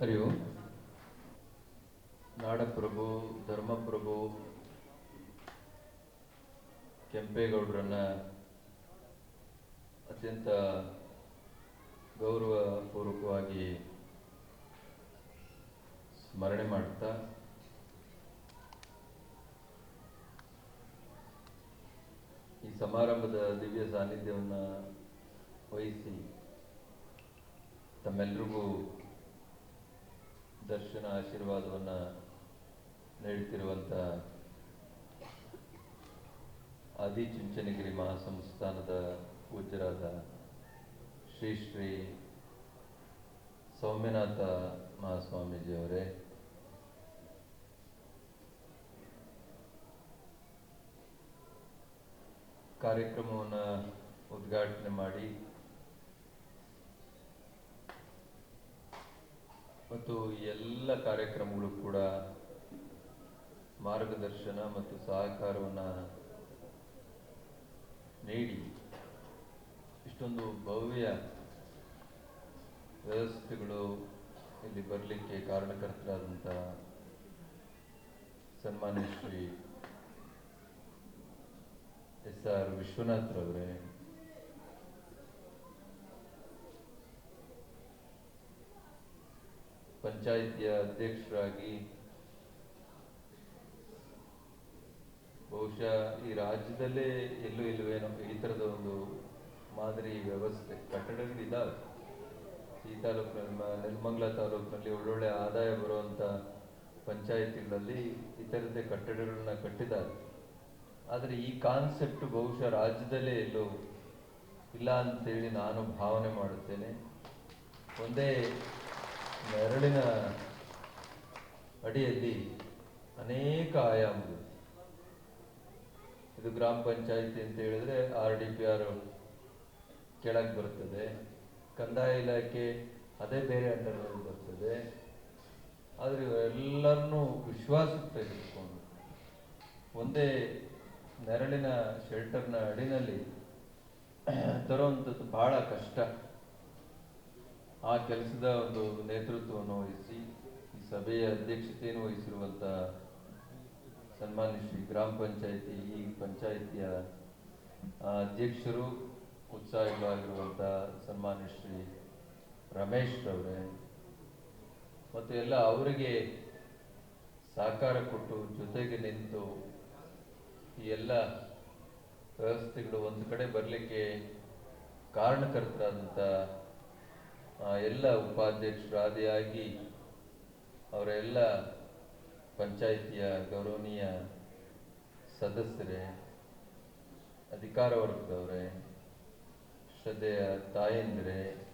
ಅರಿವು ನಾಡಪ್ರಭು ಧರ್ಮಪ್ರಭು ಕೆಂಪೇಗೌಡರನ್ನ ಅತ್ಯಂತ ಗೌರವಪೂರ್ವಕವಾಗಿ ಸ್ಮರಣೆ ಮಾಡ್ತಾ ಈ ಸಮಾರಂಭದ ದಿವ್ಯ ಸಾನ್ನಿಧ್ಯವನ್ನು ವಹಿಸಿ ತಮ್ಮೆಲ್ರಿಗೂ ದರ್ಶನ ಆಶೀರ್ವಾದವನ್ನು ನೀಡುತ್ತಿರುವಂಥ ಆದಿಚುಂಚನಗಿರಿ ಮಹಾಸಂಸ್ಥಾನದ ಪೂಜ್ಯರಾದ ಶ್ರೀ ಶ್ರೀ ಸೌಮ್ಯನಾಥ ಮಹಾಸ್ವಾಮೀಜಿಯವರೇ. ಕಾರ್ಯಕ್ರಮವನ್ನು ಉದ್ಘಾಟನೆ ಮಾಡಿ ಮತ್ತು ಎಲ್ಲ ಕಾರ್ಯಕ್ರಮಗಳು ಕೂಡ ಮಾರ್ಗದರ್ಶನ ಮತ್ತು ಸಹಕಾರವನ್ನು ನೀಡಿ ಇಷ್ಟೊಂದು ಭವ್ಯ ವ್ಯವಸ್ಥೆಗಳು ಇಲ್ಲಿ ಬರಲಿಕ್ಕೆ ಕಾರಣಕರ್ತರಾದಂಥ ಸನ್ಮಾನ್ಯ ಶ್ರೀ ಎಸ್ ಆರ್ ವಿಶ್ವನಾಥ್ರವರೇ ಪಂಚಾಯಿತಿಯ ಅಧ್ಯಕ್ಷರಾಗಿ ಬಹುಶಃ ಈ ರಾಜ್ಯದಲ್ಲೇ ಎಲ್ಲೂ ಇಲ್ಲವೇನೋ ಈ ಥರದ ಒಂದು ಮಾದರಿ ವ್ಯವಸ್ಥೆ. ಕಟ್ಟಡಗಳು ಇದ್ದಾವೆ ಈ ತಾಲೂಕಿನ ನೆಲಮಂಗ್ಲ ನೆಲಮಂಗಲ ತಾಲೂಕಿನಲ್ಲಿ ಒಳ್ಳೊಳ್ಳೆ ಆದಾಯ ಬರುವಂಥ ಪಂಚಾಯಿತಿಗಳಲ್ಲಿ ಈ ಥರದ್ದೇ ಕಟ್ಟಡಗಳನ್ನ ಕಟ್ಟಿದ್ದಾರೆ. ಆದರೆ ಈ ಕಾನ್ಸೆಪ್ಟ್ ಬಹುಶಃ ರಾಜ್ಯದಲ್ಲೇ ಎಲ್ಲೂ ಇಲ್ಲ ಅಂತೇಳಿ ನಾನು ಭಾವನೆ ಮಾಡುತ್ತೇನೆ. ಒಂದೇ ನೆರಳಿನ ಅಡಿಯಲ್ಲಿ ಅನೇಕ ಆಯಾಮಗಳು. ಇದು ಗ್ರಾಮ ಪಂಚಾಯಿತಿ ಅಂತ ಹೇಳಿದ್ರೆ ಆರ್ ಡಿ ಪಿ ಆರ್ ಕೆಳಗೆ ಬರ್ತದೆ. ಕಂದಾಯ ಇಲಾಖೆ ಅದೇ ಬೇರೆ ಅಂಡರ್ನಲ್ಲಿ ಬರ್ತದೆ. ಆದರೆ ಎಲ್ಲರನ್ನೂ ವಿಶ್ವಾಸಕ್ಕೆ ತೆಗೆದುಕೊಂಡು ಒಂದೇ ನೆರಳಿನ ಶೆಲ್ಟರ್ನ ಅಡಿನಲ್ಲಿ ತರುವಂಥದ್ದು ಬಹಳ ಕಷ್ಟ. ಆ ಕೆಲಸದ ಒಂದು ನೇತೃತ್ವವನ್ನು ವಹಿಸಿ ಈ ಸಭೆಯ ಅಧ್ಯಕ್ಷತೆಯನ್ನು ವಹಿಸಿರುವಂಥ ಸನ್ಮಾನ್ಯ ಶ್ರೀ ಗ್ರಾಮ ಪಂಚಾಯಿತಿ, ಈ ಪಂಚಾಯಿತಿಯ ಅಧ್ಯಕ್ಷರು ಉತ್ಸಾಹಿಗಳಾಗಿರುವಂಥ ಸನ್ಮಾನ್ಯ ಶ್ರೀ ರಮೇಶ್ ರವರೇ, ಮತ್ತು ಎಲ್ಲ ಅವರಿಗೆ ಸಹಕಾರ ಕೊಟ್ಟು ಜೊತೆಗೆ ನಿಂತು ಈ ಎಲ್ಲ ವ್ಯವಸ್ಥೆಗಳು ಒಂದು ಕಡೆ ಬರಲಿಕ್ಕೆ ಕಾರಣಕರ್ತರಾದಂಥ ಎಲ್ಲ ಉಪಾಧ್ಯಕ್ಷರು ಆದಿಯಾಗಿ ಅವರೆಲ್ಲ ಪಂಚಾಯಿತಿಯ ಗೌರವನೀಯ ಸದಸ್ಯರೇ, ಅಧಿಕಾರ ವರ್ಗದವರೇ, ಶ್ರದ್ಧೆಯ ತಾಯಂದಿರೇ,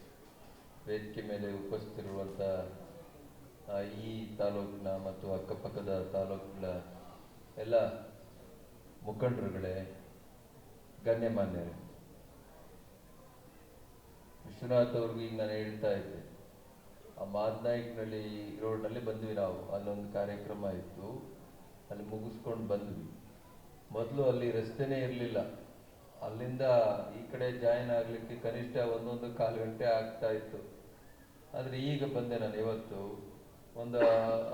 ವೇದಿಕೆ ಮೇಲೆ ಉಪಸ್ಥಿತಿರುವಂಥ ಈ ತಾಲೂಕಿನ ಮತ್ತು ಅಕ್ಕಪಕ್ಕದ ತಾಲೂಕುಗಳ ಎಲ್ಲ ಮುಖಂಡರುಗಳೇ, ಗಣ್ಯಮಾನ್ಯರೇ. ವಿಶ್ವನಾಥ್ ಅವ್ರಿಗೆ ಈಗ ನಾನು ಹೇಳ್ತಾ ಇದ್ದೆ. ಆ ಮಾದನಾಯ್ಕನಲ್ಲಿ ರೋಡ್ನಲ್ಲಿ ಬಂದ್ವಿ ನಾವು. ಅಲ್ಲೊಂದು ಕಾರ್ಯಕ್ರಮ ಇತ್ತು. ಅಲ್ಲಿ ಮುಗಿಸ್ಕೊಂಡು ಬಂದ್ವಿ. ಮೊದಲು ಅಲ್ಲಿ ರಸ್ತೆನೇ ಇರಲಿಲ್ಲ. ಅಲ್ಲಿಂದ ಈ ಕಡೆ ಜಾಯಿನ್ ಆಗಲಿಕ್ಕೆ ಕನಿಷ್ಠ ಒಂದೊಂದು ಕಾಲು ಗಂಟೆ ಆಗ್ತಾ ಇತ್ತು. ಆದರೆ ಈಗ ಬಂದೆ ನಾನು ಇವತ್ತು ಒಂದು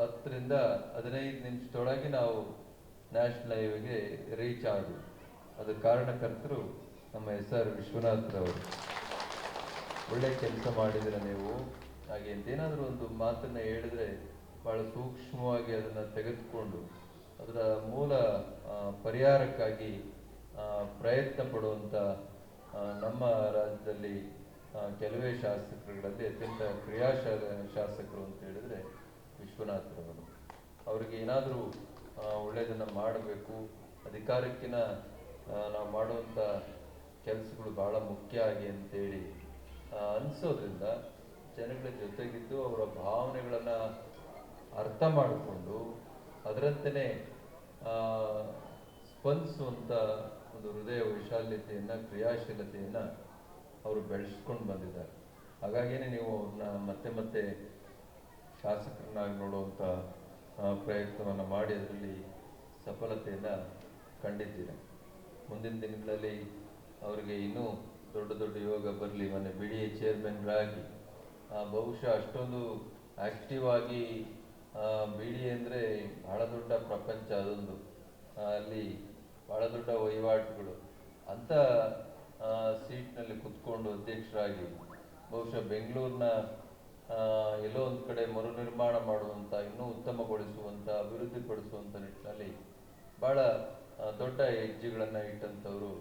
ಹತ್ತರಿಂದ ಹದಿನೈದು ನಿಮಿಷದೊಳಗೆ ನಾವು ನ್ಯಾಷನಲ್ ಹೈವೇಗೆ ರೀಚ್ ಆದ್ವಿ. ಅದರ ಕಾರಣಕರ್ತರು ನಮ್ಮ ಎಸ್ ಆರ್ ವಿಶ್ವನಾಥ್ರವರು ಒಳ್ಳೆ ಕೆಲಸ ಮಾಡಿದ್ರೆ ನೀವು ಹಾಗೆ ಎಂತೇನಾದರೂ ಒಂದು ಮಾತನ್ನ ಹೇಳಿದ್ರೆ ಬಹಳ ಸೂಕ್ಷ್ಮವಾಗಿ ಅದನ್ನ ತೆಗೆದುಕೊಂಡು ಅದರ ಮೂಲ ಪರಿಹಾರಕ್ಕಾಗಿ ಪ್ರಯತ್ನ ಪಡುವಂಥ ನಮ್ಮ ರಾಜ್ಯದಲ್ಲಿ ಕೆಲವೇ ಶಾಸಕರುಗಳಲ್ಲಿ ಅತ್ಯಂತ ಕ್ರಿಯಾಶಾಲ ಶಾಸಕರು ಅಂತ ಹೇಳಿದ್ರೆ ವಿಶ್ವನಾಥರವರು. ಅವರಿಗೆ ಏನಾದರೂ ಒಳ್ಳೆಯದನ್ನು ಮಾಡಬೇಕು ಅಧಿಕಾರಕ್ಕಿನ ನಾವು ಮಾಡುವಂಥ ಕೆಲಸಗಳು ಬಹಳ ಮುಖ್ಯ ಆಗಿ ಅಂತೇಳಿ ಅನ್ಸೋದ್ರಿಂದ ಜನಗಳ ಜೊತೆಗಿದ್ದು ಅವರ ಭಾವನೆಗಳನ್ನು ಅರ್ಥ ಮಾಡಿಕೊಂಡು ಅದರಂತೆಯೇ ಸ್ಪಂದಿಸುವಂಥ ಒಂದು ಹೃದಯ ವೈಶಾಲ್ಯತೆಯನ್ನು, ಕ್ರಿಯಾಶೀಲತೆಯನ್ನು ಅವರು ಬೆಳೆಸ್ಕೊಂಡು ಬಂದಿದ್ದಾರೆ. ಹಾಗಾಗಿಯೇ ನೀವು ಅವ್ರನ್ನ ಮತ್ತೆ ಮತ್ತೆ ಶಾಸಕರನ್ನಾಗಿ ನೋಡುವಂಥ ಪ್ರಯತ್ನವನ್ನು ಮಾಡಿ ಅದರಲ್ಲಿ ಸಫಲತೆಯನ್ನು ಕಂಡಿದ್ದೀರ. ಮುಂದಿನ ದಿನಗಳಲ್ಲಿ ಅವರಿಗೆ ಇನ್ನೂ ದೊಡ್ಡ ದೊಡ್ಡ ಯೋಗ ಬರಲಿ, ಮೊನ್ನೆ ಬಿಡಿ ಚೇರ್ಮನ್ರಾಗಿ ಬಹುಶಃ ಅಷ್ಟೊಂದು ಆಕ್ಟಿವ್ ಆಗಿ ಬಿಡಿ ಅಂದರೆ ಬಹಳ ದೊಡ್ಡ ಪ್ರಪಂಚ ಅದೊಂದು. ಅಲ್ಲಿ ಬಹಳ ದೊಡ್ಡ ವಹಿವಾಟುಗಳು. ಅಂಥ ಸೀಟ್ನಲ್ಲಿ ಕುತ್ಕೊಂಡು ಅಧ್ಯಕ್ಷರಾಗಿ, ಬಹುಶಃ ಬೆಂಗಳೂರಿನ ಎಲ್ಲೋ ಒಂದು ಕಡೆ ಮರುನಿರ್ಮಾಣ ಮಾಡುವಂಥ ಇನ್ನೂ ಉತ್ತಮಗೊಳಿಸುವಂಥ ಅಭಿವೃದ್ಧಿಪಡಿಸುವಂಥ ನಿಟ್ಟಿನಲ್ಲಿ ಭಾಳ ದೊಡ್ಡ ಹೆಜ್ಜೆಗಳನ್ನು ಇಟ್ಟಂಥವರು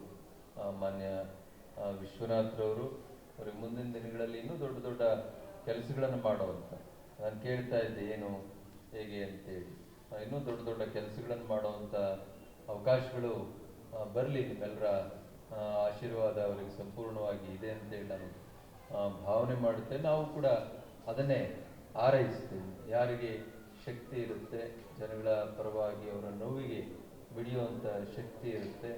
ಮಾನ್ಯ ವಿಶ್ವನಾಥ್ರವರು ಅವ್ರಿಗೆ ಮುಂದಿನ ದಿನಗಳಲ್ಲಿ ಇನ್ನೂ ದೊಡ್ಡ ದೊಡ್ಡ ಕೆಲಸಗಳನ್ನು ಮಾಡುವಂಥ ನಾನು ಕೇಳ್ತಾ ಇದ್ದೆ, ಏನು, ಹೇಗೆ ಅಂತೇಳಿ. ಇನ್ನೂ ದೊಡ್ಡ ದೊಡ್ಡ ಕೆಲಸಗಳನ್ನು ಮಾಡುವಂಥ ಅವಕಾಶಗಳು ಬರಲಿ ನಿಮ್ಮೆಲ್ಲರ ಆಶೀರ್ವಾದ ಅವರಿಗೆ ಸಂಪೂರ್ಣವಾಗಿ ಇದೆ ಅಂತೇಳಿ ನಾನು ಭಾವನೆ ಮಾಡುತ್ತೆ. ನಾವು ಕೂಡ ಅದನ್ನೇ ಆರೈಸ್ತೇವೆ. ಯಾರಿಗೆ ಶಕ್ತಿ ಇರುತ್ತೆ, ಜನಗಳ ಪರವಾಗಿ ಅವರ ನೋವಿಗೆ ಬಿಡಿಯುವಂಥ ಶಕ್ತಿ ಇರುತ್ತೆ,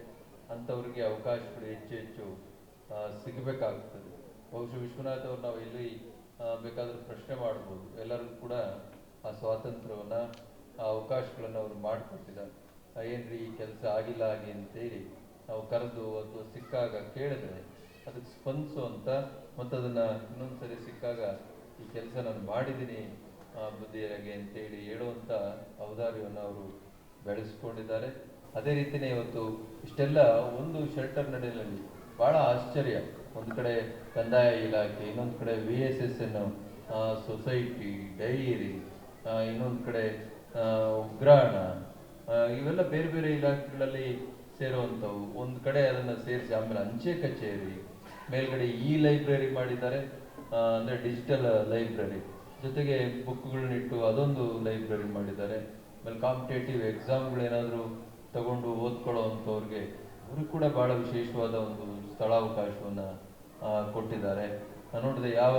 ಅಂಥವ್ರಿಗೆ ಅವಕಾಶಗಳು ಹೆಚ್ಚು ಹೆಚ್ಚು ಸಿಗಬೇಕಾಗ್ತದೆ. ಬಹುಶಃ ವಿಶ್ವನಾಥ್ ಅವ್ರು ನಾವು ಇಲ್ಲಿ ಬೇಕಾದರೂ ಪ್ರಶ್ನೆ ಮಾಡ್ಬೋದು. ಎಲ್ಲರಿಗೂ ಕೂಡ ಆ ಸ್ವಾತಂತ್ರ್ಯವನ್ನು, ಆ ಅವಕಾಶಗಳನ್ನು ಅವರು ಮಾಡಿಕೊಟ್ಟಿದ್ದಾರೆ. ಏನ್ರಿ ಈ ಕೆಲಸ ಆಗಿಲ್ಲ ಹಾಗೆ ಅಂತೇಳಿ ನಾವು ಕರೆದು ಅಥವಾ ಸಿಕ್ಕಾಗ ಕೇಳಿದ್ರೆ ಅದಕ್ಕೆ ಸ್ಪಂದಿಸು ಅಂತ ಮತ್ತು ಅದನ್ನು ಇನ್ನೊಂದ್ಸರಿ ಸಿಕ್ಕಾಗ ಈ ಕೆಲಸ ನಾನು ಮಾಡಿದ್ದೀನಿ ಬುದ್ಧಿಯರಿಗೆ ಅಂತೇಳಿ ಹೇಳುವಂಥ ಔದಾರ್ಯವನ್ನು ಅವರು ಬೆಳೆಸ್ಕೊಂಡಿದ್ದಾರೆ. ಅದೇ ರೀತಿಯೇ ಇವತ್ತು ಇಷ್ಟೆಲ್ಲ ಒಂದು ಶೆಲ್ಟರ್ ನಡೆಯಲ್ಲಿ ಬಹಳ ಆಶ್ಚರ್ಯ. ಒಂದು ಕಡೆ ಕಂದಾಯ ಇಲಾಖೆ, ಇನ್ನೊಂದು ಕಡೆ V S S N society dairy ಇನ್ನೊಂದು ಕಡೆ ಉಗ್ರಾಣ ಇವೆಲ್ಲ ಬೇರೆ ಬೇರೆ ಇಲಾಖೆಗಳಲ್ಲಿ ಸೇರುವಂಥವು. ಒಂದು ಕಡೆ ಅದನ್ನು ಸೇರಿಸಿ, ಆಮೇಲೆ ಅಂಚೆ ಕಚೇರಿ, ಮೇಲ್ಗಡೆ ಇ ಲೈಬ್ರರಿ ಮಾಡಿದ್ದಾರೆ ಅಂದರೆ ಡಿಜಿಟಲ್ ಲೈಬ್ರರಿ. ಜೊತೆಗೆ ಬುಕ್ಗಳನ್ನಿಟ್ಟು ಅದೊಂದು ಲೈಬ್ರರಿ ಮಾಡಿದ್ದಾರೆ. ಆಮೇಲೆ ಕಾಂಪಿಟೇಟಿವ್ ಎಕ್ಸಾಮ್ಗಳೇನಾದರೂ ತಗೊಂಡು ಓದ್ಕೊಳ್ಳೋ ಅಂಥವ್ರಿಗೆ, ಅವ್ರಿಗೆ ಕೂಡ ಭಾಳ ವಿಶೇಷವಾದ ಒಂದು ಸ್ಥಳಾವಕಾಶವನ್ನು ಕೊಟ್ಟಿದ್ದಾರೆ. ನಾನು ನೋಡಿದೆ ಯಾವ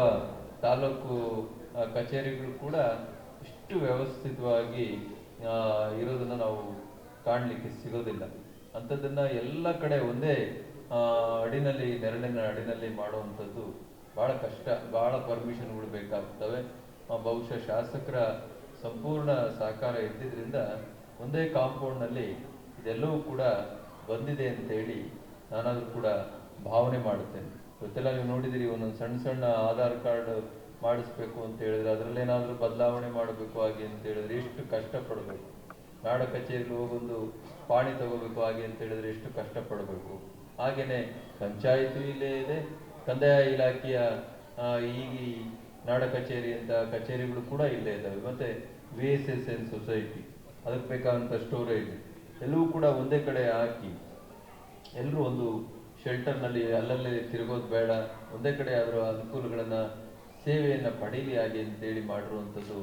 ತಾಲೂಕು ಕಚೇರಿಗಳು ಕೂಡ ಇಷ್ಟು ವ್ಯವಸ್ಥಿತವಾಗಿ ಇರೋದನ್ನು ನಾವು ಕಾಣಲಿಕ್ಕೆ ಸಿಗೋದಿಲ್ಲ. ಅಂಥದ್ದನ್ನು ಎಲ್ಲ ಕಡೆ ಒಂದೇ ಅಡಿನಲ್ಲಿ, ನೆರಳಿನ ಅಡಿನಲ್ಲಿ ಮಾಡುವಂಥದ್ದು ಭಾಳ ಕಷ್ಟ ಭಾಳ ಪರ್ಮಿಷನ್ಗಳು ಬೇಕಾಗ್ತವೆ. ಬಹುಶಃ ಶಾಸಕರ ಸಂಪೂರ್ಣ ಸಹಕಾರ ಇದ್ದಿದ್ದರಿಂದ ಒಂದೇ ಕಾಂಪೌಂಡ್ನಲ್ಲಿ ಇದೆಲ್ಲವೂ ಕೂಡ ಬಂದಿದೆ ಅಂತೇಳಿ ನಾನಾದರೂ ಕೂಡ ಭಾವನೆ ಮಾಡುತ್ತೇನೆ. ಇವತ್ತೆಲ್ಲ ನೀವು ನೋಡಿದಿರಿ, ಒಂದೊಂದು ಸಣ್ಣ ಸಣ್ಣ ಆಧಾರ್ ಕಾರ್ಡ್ ಮಾಡಿಸ್ಬೇಕು ಅಂತ ಹೇಳಿದ್ರೆ ಅದರಲ್ಲೇನಾದರೂ ಬದಲಾವಣೆ ಮಾಡಬೇಕು ಹಾಗೆ ಅಂತ ಹೇಳಿದ್ರೆ ಎಷ್ಟು ಕಷ್ಟಪಡಬೇಕು. ನಾಡ ಕಚೇರಿಗೆ ಹೋಗೊಂದು ಪಾಣಿ ತಗೋಬೇಕು ಹಾಗೆ ಅಂತ ಹೇಳಿದ್ರೆ ಎಷ್ಟು ಕಷ್ಟಪಡಬೇಕು. ಹಾಗೇನೆ ಪಂಚಾಯಿತಿ ಇಲ್ಲೇ ಇದೆ, ಕಂದಾಯ ಇಲಾಖೆಯ ಈಗ ನಾಡ ಕಚೇರಿ ಅಂತ ಕಚೇರಿಗಳು ಕೂಡ ಇಲ್ಲೇ ಇದ್ದಾವೆ. ಮತ್ತೆ V S S N society ಅದಕ್ಕೆ ಬೇಕಾದಂಥ ಸ್ಟೋರೇಜ್ ಎಲ್ಲವೂ ಕೂಡ ಒಂದೇ ಕಡೆ ಹಾಕಿ ಎಲ್ಲರೂ ಒಂದು ಶೆಲ್ಟರ್ನಲ್ಲಿ ಅಲ್ಲಲ್ಲಿ ತಿರುಗೋದು ಬೇಡ. ಒಂದೇ ಕಡೆ ಆದರೂ ಅನುಕೂಲಗಳನ್ನು ಸೇವೆಯನ್ನು ಪಡೀಲಿ ಹಾಗೆ ಅಂತೇಳಿ ಮಾಡಿರುವಂಥದ್ದು